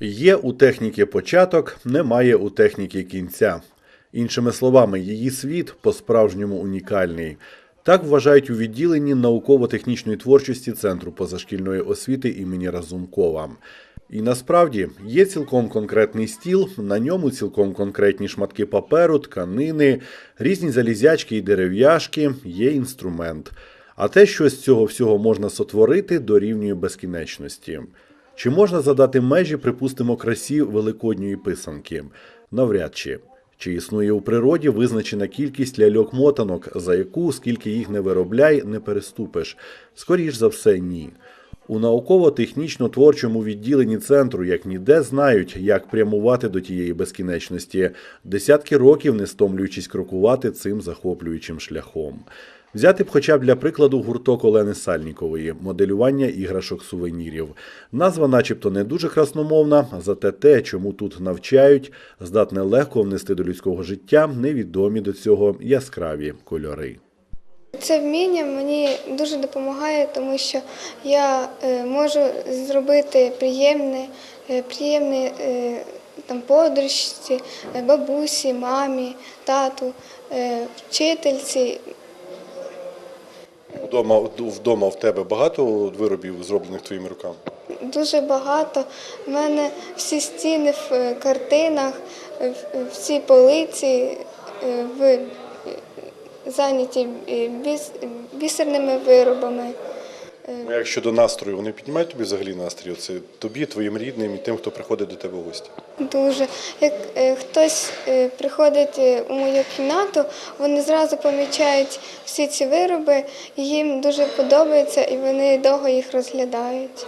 Є у техніки початок, немає у техніки кінця. Іншими словами, її світ по-справжньому унікальний. Так вважають у відділенні науково-технічної творчості Центру позашкільної освіти імені Разумкова. І насправді є цілком конкретний стіл, на ньому цілком конкретні шматки паперу, тканини, різні залізячки і дерев'яшки, є інструмент. А те, що з цього всього можна сотворити, дорівнює безкінечності. Чи можна задати межі, припустимо, красі великодньої писанки? Навряд чи. Чи існує у природі визначена кількість ляльок-мотанок, за яку, скільки їх не виробляй, не переступиш? Скоріш за все, ні. У науково-технічно-творчому відділенні центру як ніде знають, як прямувати до тієї безкінечності, десятки років не стомлюючись крокувати цим захоплюючим шляхом. Взяти б хоча б для прикладу гурток Олени Сальнікової моделювання іграшок сувенірів. Назва, начебто, не дуже красномовна, зате те, чому тут навчають, здатне легко внести до людського життя невідомі до цього яскраві кольори. Це вміння мені дуже допомагає, тому що я е, можу зробити приємне, е, приємне е, там подружці, бабусі, мамі, тату, вчительці. Вдома, вдома в тебе багато виробів, зроблених твоїми руками? Дуже багато. У мене всі стіни в е, картинах, всі полиці е, в, е, зайняті біс, бісерними виробами. Ну, як щодо настрою, вони піднімають тобі взагалі настрій? Оце тобі, твоїм рідним і тим, хто приходить до тебе в гості. Дуже. Як е, хтось е, приходить е, у мою кімнату, вони зразу помічають всі ці вироби, їм дуже подобається, і вони довго їх розглядають.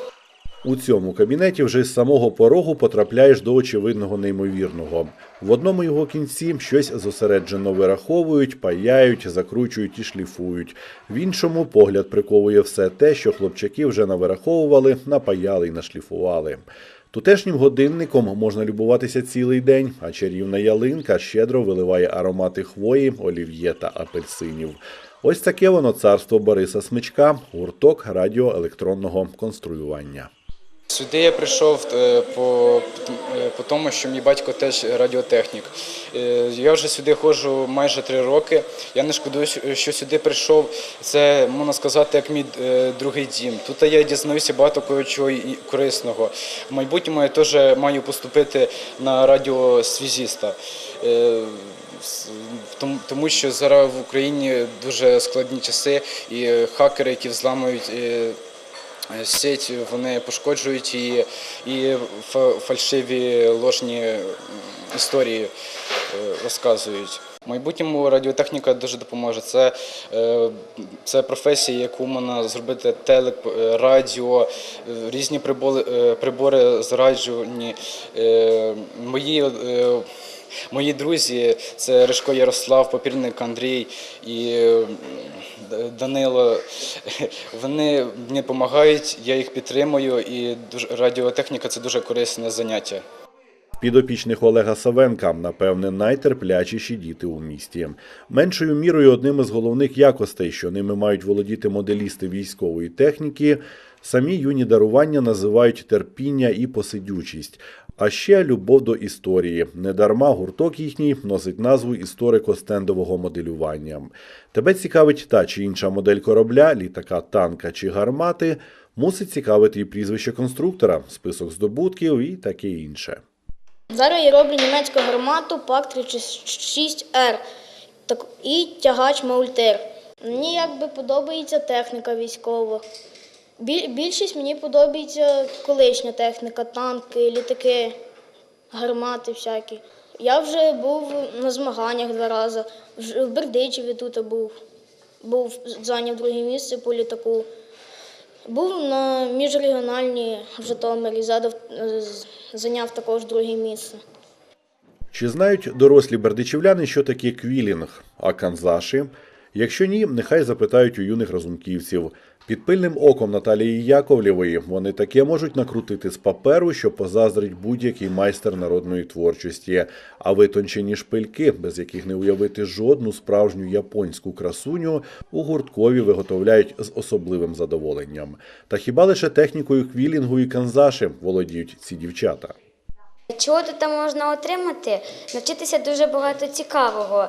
У цьому кабінеті вже з самого порогу потрапляєш до очевидного неймовірного. В одному його кінці щось зосереджено вираховують, паяють, закручують і шліфують. В іншому погляд приковує все те, що хлопчаки вже навираховували, напаяли і нашліфували. Тутешнім годинником можна любуватися цілий день, а чарівна ялинка щедро виливає аромати хвої, олів'є та апельсинів. Ось таке воно царство Бориса Смичка, гурток радіоелектронного конструювання. Сюди я прийшов е, по, е, по тому, що мій батько теж радіотехнік. Е, Я вже сюди ходжу майже три роки. Я не шкодую, що- сюди прийшов. Це можна сказати, як мій другий дім. Тут я дізнаюся багато кого чого корисного. В майбутньому я теж маю поступити на радіосвізіста. Тому що зараз в Україні дуже складні часи, і хакери, які взламують. Е, Сеть вони пошкоджують її і фальшиві ложні історії е, розказують. В майбутньому радіотехніка дуже допоможе. Це, е, це професія, яку можна зробити телек, е, радіо, е, різні прибори, е, прибори зраджувані. Е, Мої е, Мої друзі це Ришко Ярослав, Папірник Андрій і е, Данило. Вони мені допомагають, я їх підтримую, і радіотехніка це дуже корисне заняття. Підопічних Олега Савенка, напевне, найтерплячіші діти у місті. Меншою мірою одним із головних якостей, що ними мають володіти моделісти військової техніки, самі юні дарування називають терпіння і посидючість. А ще любов до історії. Недарма гурток їхній носить назву історико-стендового моделювання. Тебе цікавить та чи інша модель корабля, літака, танка чи гармати, мусить цікавити і прізвище конструктора, список здобутків і таке інше. Зараз я роблю німецьку гармату ПАК-36Р і тягач Маультер. Мені якби подобається техніка військова. Біль- Більшість мені подобається колишня техніка, танки, літаки, гармати всякі. Я вже був на змаганнях два рази. В Бердичеві тут був. Був зайняв друге місце по літаку. Був на міжрегіональній в Житомирі, задав, зайняв також друге місце. Чи знають дорослі бердичівляни, що таке квілінг, а канзаші? Якщо ні, нехай запитають у юних розумківців. Під пильним оком Наталії Яковлєвої вони таке можуть накрутити з паперу, що позаздрить будь-який майстер народної творчості, а витончені шпильки, без яких не уявити жодну справжню японську красуню, у гурткові виготовляють з особливим задоволенням. Та хіба лише технікою квілінгу і канзаші володіють ці дівчата? Чого тут можна отримати? Навчитися дуже багато цікавого.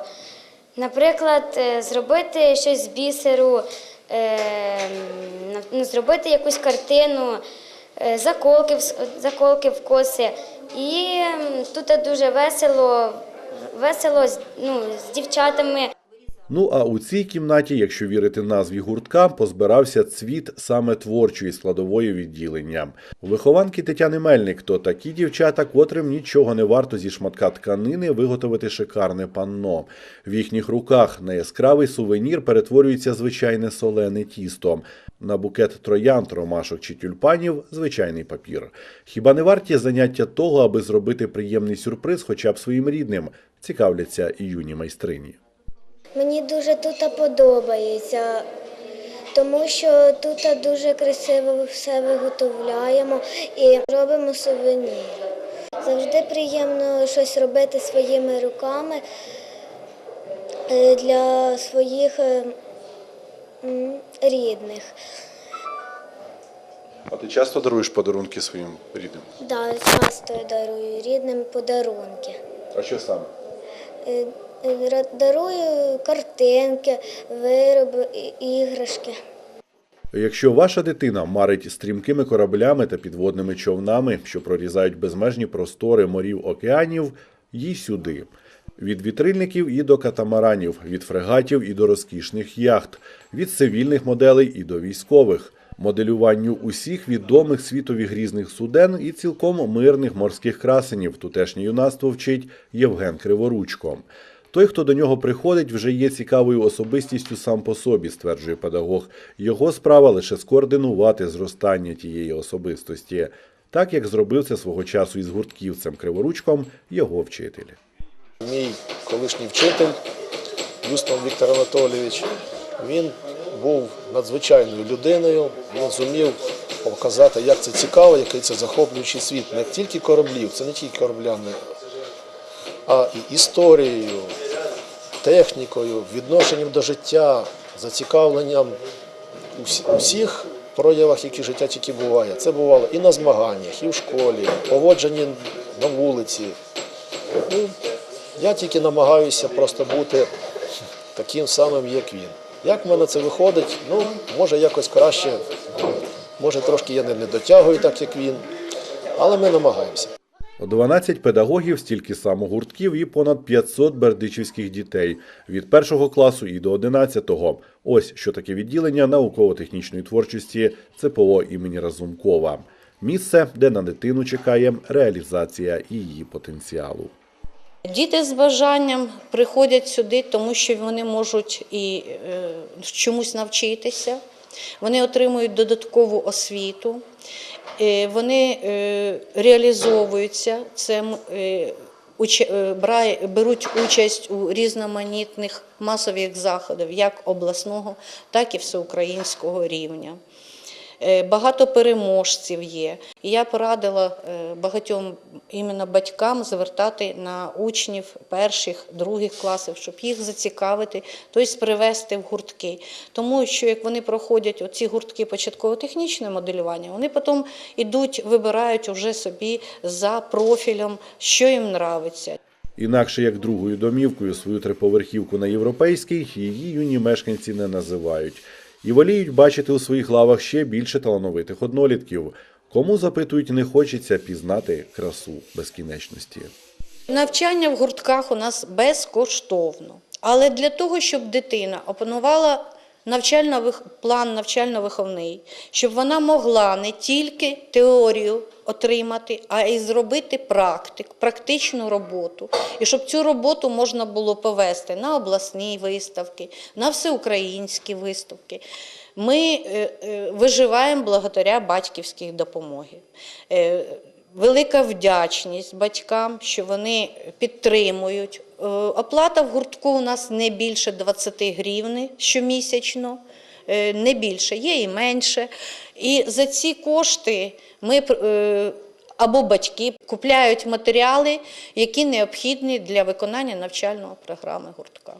Наприклад, е, зробити щось з бісеру, е, зробити якусь картину, е, заколки, заколки в коси. І тут дуже весело, весело ну, з дівчатами. Ну а у цій кімнаті, якщо вірити назві гуртка, позбирався цвіт саме творчої складової відділення. Вихованки Тетяни Мельник то такі дівчата, котрим нічого не варто зі шматка тканини виготовити шикарне панно. В їхніх руках на яскравий сувенір перетворюється звичайне солене тісто. На букет троянд, ромашок чи тюльпанів звичайний папір. Хіба не варті заняття того, аби зробити приємний сюрприз хоча б своїм рідним? Цікавляться і юні майстрині. Мені дуже тут подобається, тому що тут дуже красиво все виготовляємо і робимо сувеніри. Завжди приємно щось робити своїми руками е, для своїх е, рідних. А ти часто даруєш подарунки своїм рідним? Да, часто я дарую рідним подарунки. А що саме? Дарую картинки, вироби, іграшки. Якщо ваша дитина марить стрімкими кораблями та підводними човнами, що прорізають безмежні простори морів океанів, їй сюди. Від вітрильників і до катамаранів, від фрегатів і до розкішних яхт, від цивільних моделей і до військових, моделюванню усіх відомих світові грізних суден і цілком мирних морських красенів тутешнє юнацтво вчить Євген Криворучко. Той, хто до нього приходить, вже є цікавою особистістю сам по собі, стверджує педагог. Його справа лише скоординувати зростання тієї особистості, так як зробив це свого часу із гуртківцем Криворучком його вчитель. Мій колишній вчитель Юстов Віктор Анатолійович, він був надзвичайною людиною, він зумів показати, як це цікаво, який це захоплюючий світ. Не тільки кораблів, це не тільки кораблями, а і історією, технікою, відношенням до життя, зацікавленням у всіх проявах, які життя тільки буває. Це бувало і на змаганнях, і в школі, поводженні на вулиці. Ну, я тільки намагаюся просто бути таким самим, як він. Як в мене це виходить? Ну, може якось краще, може трошки я не дотягую так, як він, але ми намагаємося. 12 педагогів, стільки само гуртків і понад 500 бердичівських дітей від першого класу і до 11-го. Ось що таке відділення науково-технічної творчості ЦПО імені Разумкова. Місце, де на дитину чекає реалізація її потенціалу. Діти з бажанням приходять сюди, тому що вони можуть і е, чомусь навчитися, вони отримують додаткову освіту, вони е, реалізовуються, це е, е, беруть участь у різноманітних масових заходах, як обласного, так і всеукраїнського рівня. Е, Багато переможців є. Я порадила е, багатьом іменно батькам звертати на учнів перших, других класів, щоб їх зацікавити, тобто привести в гуртки. Тому що як вони проходять оці гуртки початково-технічне моделювання, вони потім ідуть, вибирають уже собі за профілем, що їм нравиться. Інакше як другою домівкою свою триповерхівку на європейській її юні мешканці не називають і воліють бачити у своїх лавах ще більше талановитих однолітків. Кому запитують, не хочеться пізнати красу безкінечності. Навчання в гуртках у нас безкоштовно. Але для того, щоб дитина опанувала навчально план навчально-виховний, щоб вона могла не тільки теорію отримати, а й зробити практик, практичну роботу. І щоб цю роботу можна було повести на обласні виставки, на всеукраїнські виставки. Ми е, е, виживаємо благодаря батьківській допомоги. Е, Велика вдячність батькам, що вони підтримують. Е, Оплата в гуртку у нас не більше 20 гривень щомісячно, е, не більше, є і менше. І за ці кошти ми е, або батьки купляють матеріали, які необхідні для виконання навчальної програми гуртка.